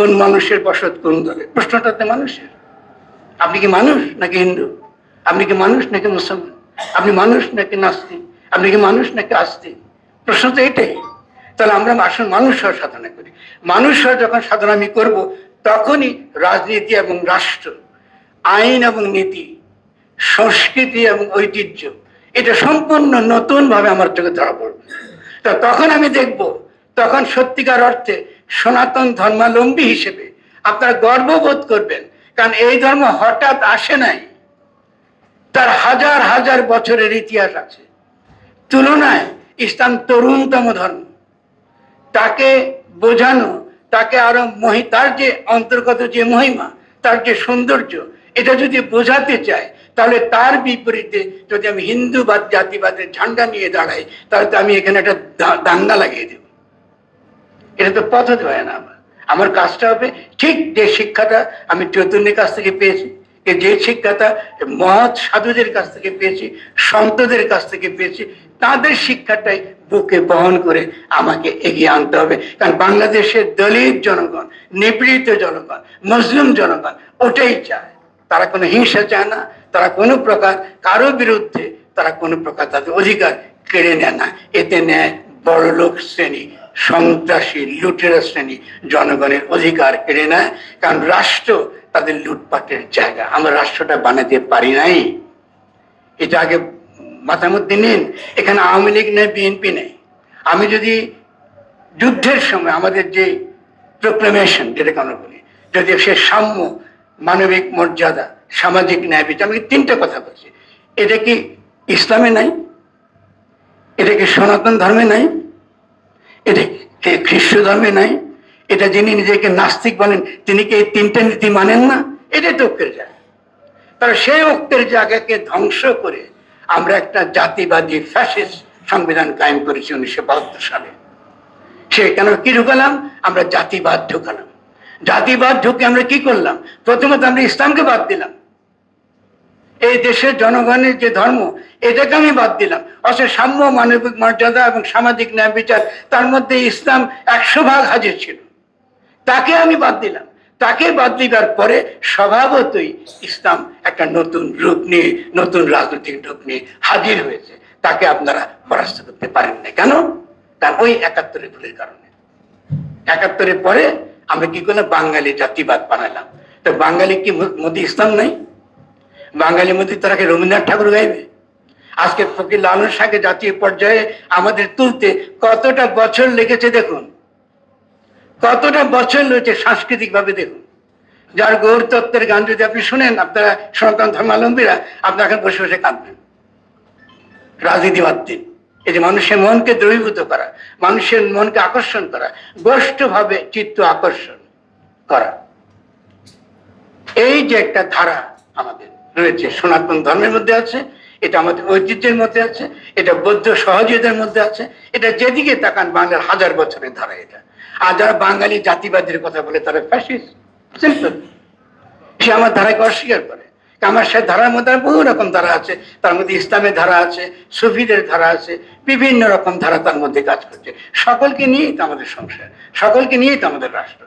কোন মানুষের বসত কোন দলে? প্রশ্নটাতে মানুষের। আপনি কি মানুষ নাকি হিন্দু? আপনি কি মানুষ নাকি মুসলমান? আপনি মানুষ নাকি নাস্তিক? আপনি কি মানুষ নাকি আস্তিক? প্রশ্ন তো এটাই। তাহলে আমরা আসল মানুষ হওয়ার সাধনা করি। মানুষ হওয়ার যখন সাধনা আমি করব, তখনই রাজনীতি এবং রাষ্ট্র, আইন এবং নীতি, সংস্কৃতি এবং ঐতিহ্য, এটা সম্পূর্ণ নতুন ভাবে আমার চোখে ধরা পড়বে। তা তখন আমি দেখব, তখন সত্যিকার অর্থে সনাতন ধর্মালম্বী হিসেবে আপনারা গর্ববোধ করবেন, কারণ এই ধর্ম হঠাৎ আসে নাই। তার হাজার হাজার বছরের ইতিহাস আছে। তুলনায় ইসলাম তরুণতম ধর্ম। তাকে বোঝানো, তাকে আরও মহি, তার যে অন্তর্গত যে মহিমা, তার যে সৌন্দর্য, এটা যদি বোঝাতে চায়, তাহলে তার বিপরীতে যদি আমি হিন্দুবাদ, জাতিবাদের ঝান্ডা নিয়ে দাঁড়াই, তাহলে তো আমি এখানে একটা দাঙ্গা লাগিয়ে দেব। এটা তো পথ হয় না আমার। আমার কাজটা হবে ঠিক যে শিক্ষাটা আমি চৈতন্যের কাছ থেকে পেয়েছি যে যে শিক্ষাটা মহৎ সাধুদের কাছ থেকে পেয়েছি, সন্তদের কাছ থেকে পেয়েছি, তাদের শিক্ষাটাই বুকে বহন করে আমাকে এগিয়ে আনতে হবে। কারণ বাংলাদেশের দলিত জনগণ, নিপীড়িত জনগণ, মুসলিম জনগণ, ওটাই চায়। তারা কোনো হিংসা চায় না, তারা কোনো প্রকার কারও বিরুদ্ধে তারা কোনো প্রকার তাদের অধিকার কেড়ে নেয় না। এতে নেয় বড়লোক শ্রেণি, সন্ত্রাসী, লুটেরা শ্রেণি জনগণের অধিকার কেড়ে নেয়, কারণ রাষ্ট্র তাদের লুটপাটের জায়গা। আমরা রাষ্ট্রটা বানাতে পারি নাই। এটা আগে মাথার মধ্যে নিন। এখানে আওয়ামী লীগ নেই, বিএনপি নেই। আমি যদি যুদ্ধের সময় আমাদের যে প্রোক্লেমেশন যেটাকে আমরা বলি, যদি সে সাম্য, মানবিক মর্যাদা, সামাজিক ন্যায় বিচার, আমি তিনটা কথা বলছি। এটা কি ইসলামে নাই? এটা কি সনাতন ধর্মে নাই? এটা খ্রিস্ট ধর্মে নাই? এটা যিনি নিজেকে নাস্তিক বলেন, তিনি কি এই তিনটা নীতি মানেন না? এটাই তো ঐক্যের জায়গা। তাহলে সেই ঐক্যের জায়গাকে ধ্বংস করে আমরা একটা জাতিবাদী ফ্যাসিস্ট সংবিধান কায়েম করেছি উনিশশো বাহাত্তর সালে। সে কেন কি ঢুকালাম? আমরা জাতিবাদ ঢুকালাম। জাতিবাদ ঢুকে আমরা কি করলাম? প্রথমত আমরা ইসলামকে বাদ দিলাম। এই দেশের জনগণের যে ধর্ম, এটাকে আমি বাদ দিলাম। অথচ সাম্য, মানবিক মর্যাদা এবং সামাজিক ন্যায় বিচার, তার মধ্যে ইসলাম একশো ভাগ হাজির ছিল। তাকে আমি বাদ দিলাম। তাকে বাদ দিবার পরে স্বভাবতই ইসলাম একটা নতুন রূপ নিয়ে, নতুন রাজনৈতিক রূপ নিয়ে হাজির হয়েছে। তাকে আপনারা পরাস্ত করতে পারেন না। কেন? তার ওই একাত্তরের ভুলের কারণে। একাত্তরের পরে আমরা কি করলাম? বাঙালি জাতিবাদ বানালাম। তো বাঙালি কি মোদী ইসলাম নাই? বাঙালির মধ্যে তারা কি রবীন্দ্রনাথ ঠাকুর গাইবে। আজকে ফকির লালন শাহকে জাতীয় পর্যায়ে আমাদের তুলতে কতটা বছর লেগেছে দেখুন। কতটা বছর রয়েছে সাংস্কৃতিক ভাবে দেখুন। যার গৌর তত্ত্বের গান যদি আপনি শুনেন, আপনারা সনাতন ধর্মাবলম্বীরা আপনারা এখন বসে বসে কাঁদবেন। রাজনীতি দিন এই যে মানুষের মনকে দ্রবীভূত করা, মানুষের মনকে আকর্ষণ করা, গোষ্ঠভাবে চিত্ত আকর্ষণ করা। এই যে একটা ধারা আমাদের। রয়েছে, সনাতন ধর্মের মধ্যে আছে, এটা আমাদের ঐতিহ্যের মধ্যে আছে, এটা বৌদ্ধ সহযোগিতার মধ্যে আছে, এটা যেদিকে তাকান বাংলার হাজার বছরের ধারা এটা। আর যারা বাঙালি জাতিবাদের কথা বলে, তারা ফ্যাসিস্ট সে আমার ধারাকে অস্বীকার করে। আমার সে ধারার মধ্যে বহু রকম ধারা আছে, তার মধ্যে ইসলামের ধারা আছে, সুফিদের ধারা আছে, বিভিন্ন রকম ধারা তার মধ্যে কাজ করছে। সকলকে নিয়েই তো আমাদের সংসার, সকলকে নিয়েই তো আমাদের রাষ্ট্র।